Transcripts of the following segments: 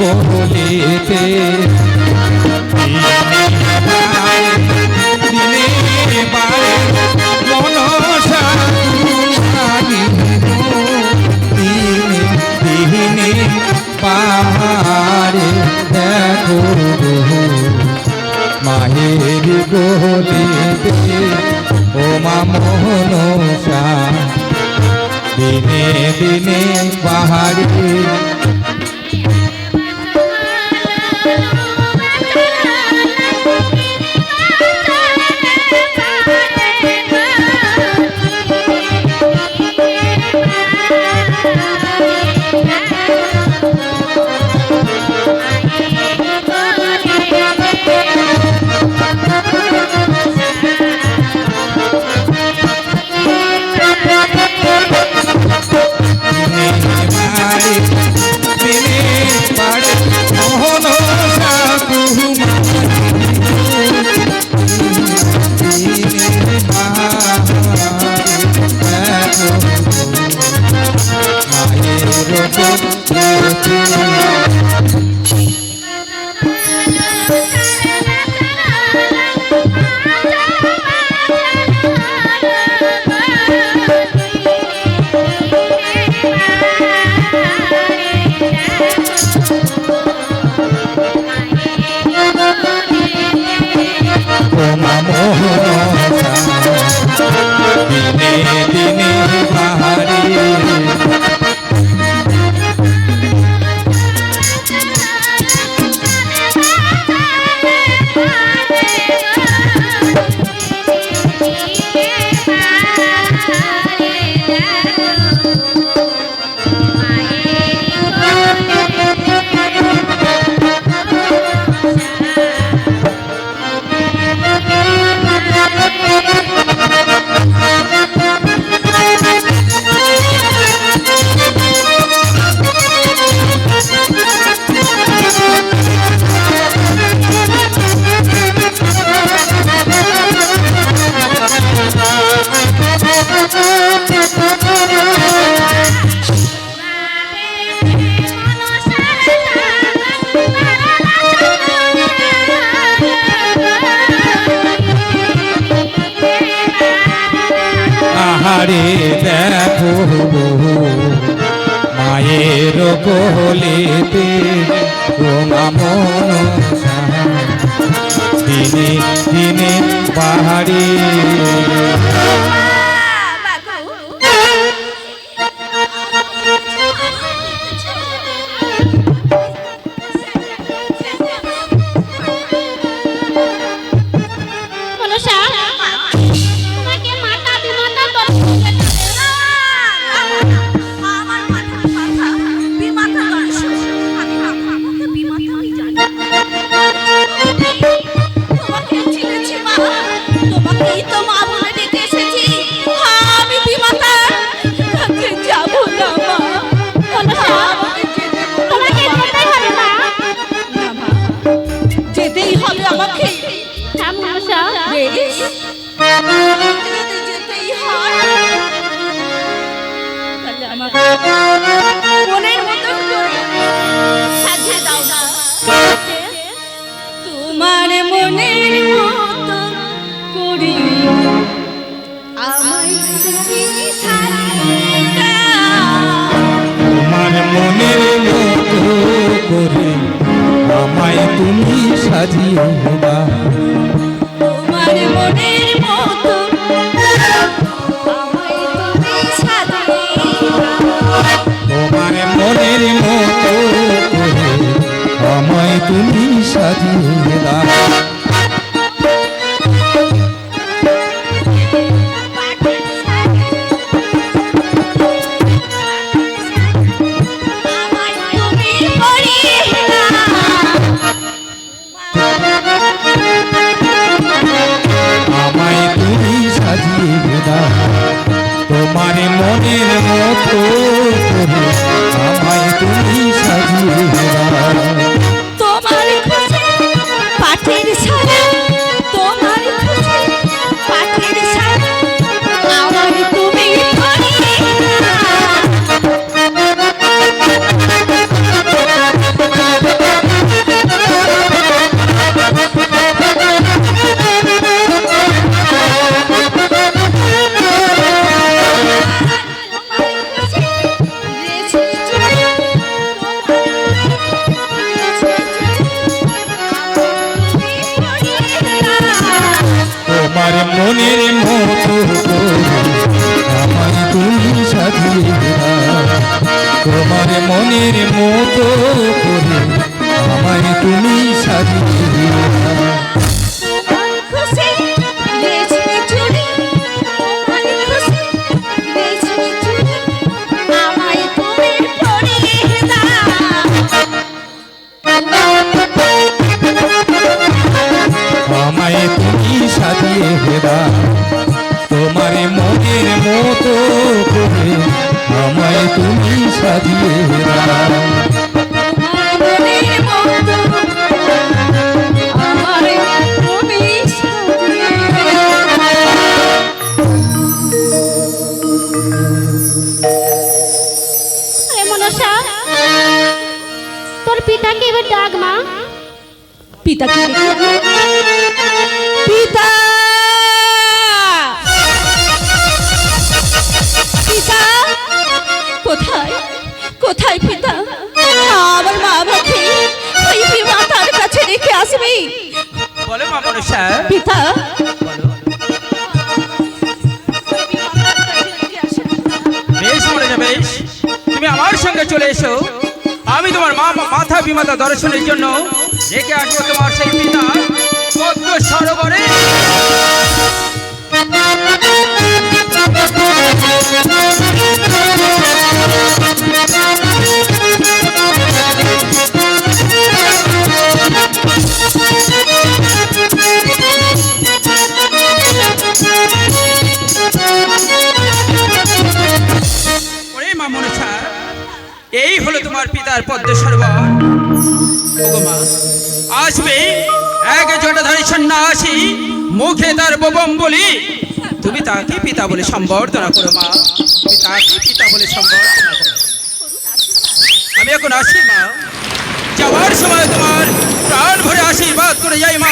कोलेते আমারে দেখো মায়ের গোলিতে ও মামন দিনে দিনে পাহাড়ি মায়ের কোহলিতে রোমামন দিনে দিনে পাহাড়ি করে আমায় তুমি সাজিও বা তোমার মনের মতো তোমার মনের মতো আমায় তুমি সাজিয়ে দাও মনের মতো তুমি মাথা বিমাতা দর্শনের জন্য রেখে আসব তোমার সেই পিতা পদ্ম সরোবরে। ওরে জটাধারী সন্ন্যাসী, মুখে তার বোবম বলি। তুমি তাকে পিতা বলে সম্বর্ধনা করো, মা। তুমি তাকে পিতা বলে সম্বর্ধনা করো। আমি এখন আসি, মা। যাওয়ার সময় তোমার প্রাণ ভরে আশীর্বাদ করে যাই, মা।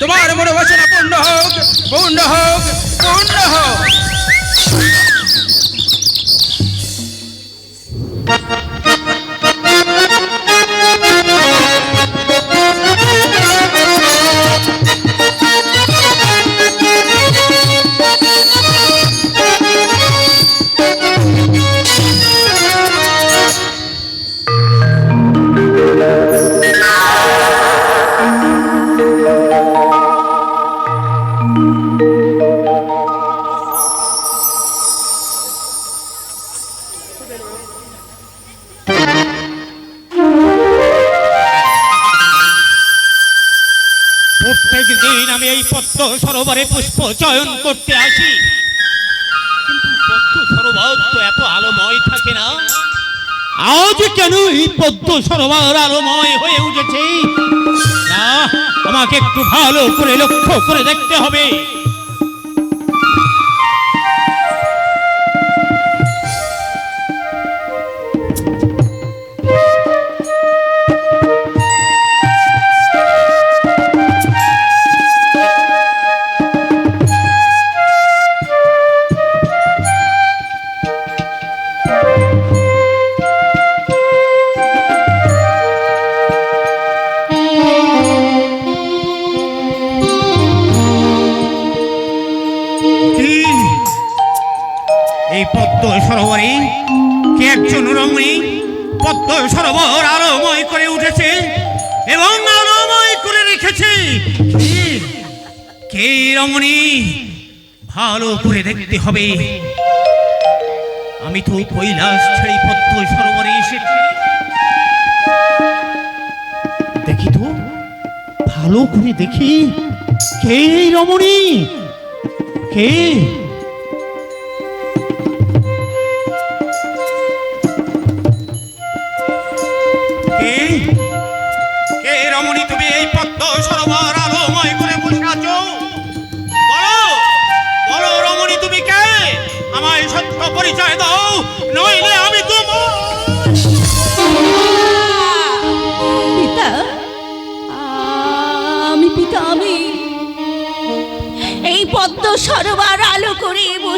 তোমার মনে বাসনা পূর্ণ হোক পূর্ণ হোক পূর্ণ হোক। আমি এই পদ্ম সরোবরে পুষ্প চয়ন করতে আসি। কিন্তু পদ্ম সরোবর তো এত আলোময় থাকে না। আজ কেন এই পদ্ম সরোবর আলোময় হয়ে উঠেছে? আমাকে একটু ভালো করে লক্ষ্য করে দেখতে হবে। কে রমণী পদ্ম সরোবর আলোময় করে উঠেছে এবং আলোময় করে রেখেছে? কে রমণী? ভালো করে দেখতে হবে। আমি তো কৈলাস ছেড়ে পদ্ম সরোবরে এসেছি। দেখি তো, ভালো করে দেখি। কে রমণী? কে?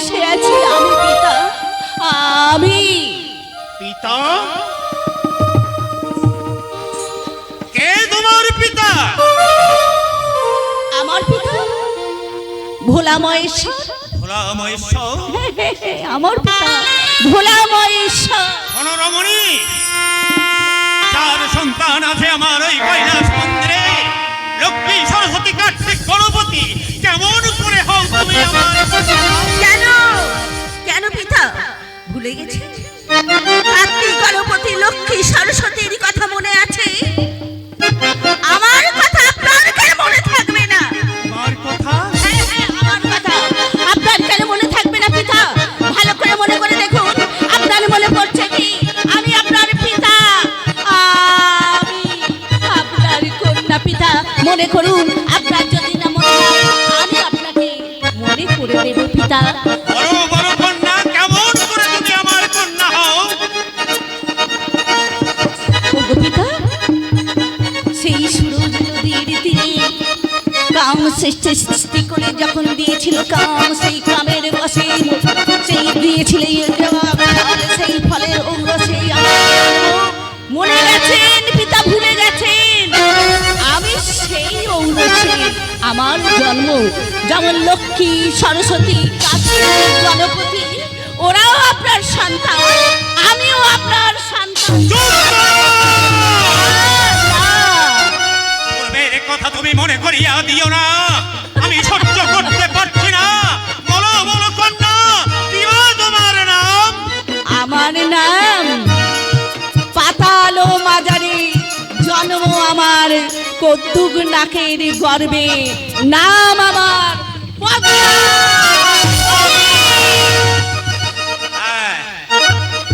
বসে আছি আমি পিতা। আমি। পিতা? কে তোমার পিতা? আমার পিতা। ভোলা মহেশ্বর ভোলা মহেশ্বর আমার পিতা। ভোলা মহেশ্বর রমণী চার সন্তান আছে আমার ওই কৈলাস মন্দিরে। লক্ষ্মী সরস্বতী কার্তিক গণপতি কেমন করে হও তুমি আমার। ভুলে গেছি। কার্তিক গণপতি লক্ষ্মী সরস্বতীর কথা মনে আছে? বসে সেই দিয়েছিল সেই ফলের অঙ্গ সেই মনে গেছেন, পিতা ভুলে গেছেন, আমি সেই ঔরসে আমার জন্ম। যেমন লক্ষ্মী, সরস্বতী গণপতি ওরাও আপনার সন্তান, আমিও আপনার সন্তান। কথা তুমি মনে করিয়া দিও না। কদ্দুক নাকের গর্বে। নাম আমার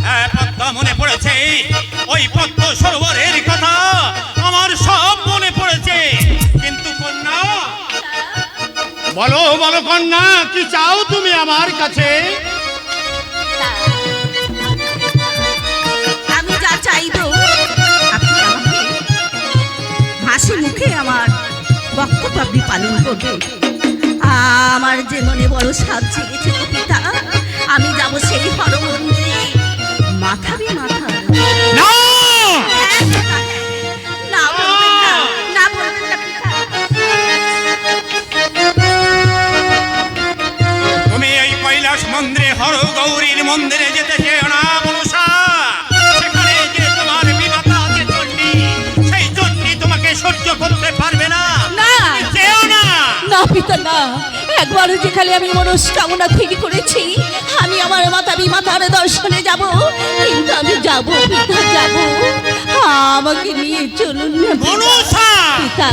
হ্যাঁ, হ্যাঁ, মনে পড়েছে। ওই পদ্ম সরোবরের কথা আমার সব মনে পড়েছে। কিন্তু কন্যা বলো বলো কন্যা কি চাও তুমি আমার কাছে? হাসি মুখে আমার বক্তব্য আপনি পালন করবে আমার যে মনে বড় সাজ একবার যেখানে আমি মনস্কামনা থেকে করেছি আমি আমার মাতা বিমাতার দর্শনে যাব। কিন্তু আমি যাব পিতা যাব। আমাকে নিয়ে চলুন না পিতা।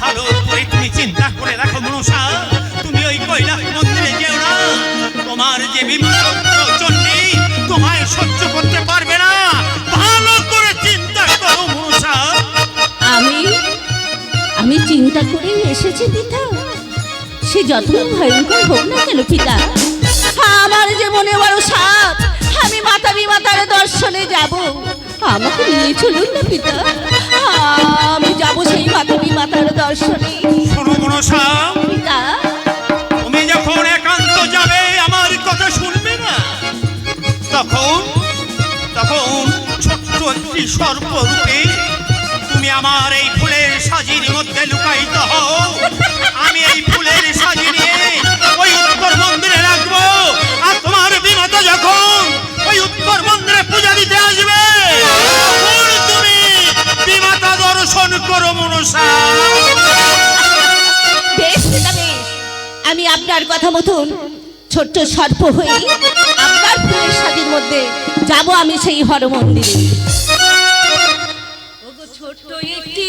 ভালো করে তুমি চিন্তা করে রাখো মনসা। তুমি ওই কৈলাস মন্দিরে যেও না। তোমার যে চণ্ডী তোমায় সহ্য করতে আমি চিন্তা করে এসেছি পিতা। সে যত ভয়ঙ্কর হোক না কেন পিতা? আমার যে মনে বড় সাপ। আমি মাতা বিমাতার দর্শনে যাব। আমাকে নিয়ে চলুন না পিতা। আমি যাব সেই মাতা বিমাতার দর্শনে। শোনো পিতা। তুমি যখন একান্ত যাবে আমার কথা শুনবে না? তখন তখন ছোট্ট একটি সর্পরূপে আমি এই ফুলের সাজি নিয়ে ওই উত্তর মন্দিরে রাখব। আর তোমার বিমাতা যখন ওই উত্তর মন্দিরে পূজা দিতে আসবে তুমি বিমাতা দর্শন করো মনসা। বেশ আমি আপনার কথা মতন ছোট্ট সর্প হয়ে আপনার ফুলের সাজির মধ্যে যাব আমি সেই হর মন্দিরে ছোট্ট একটি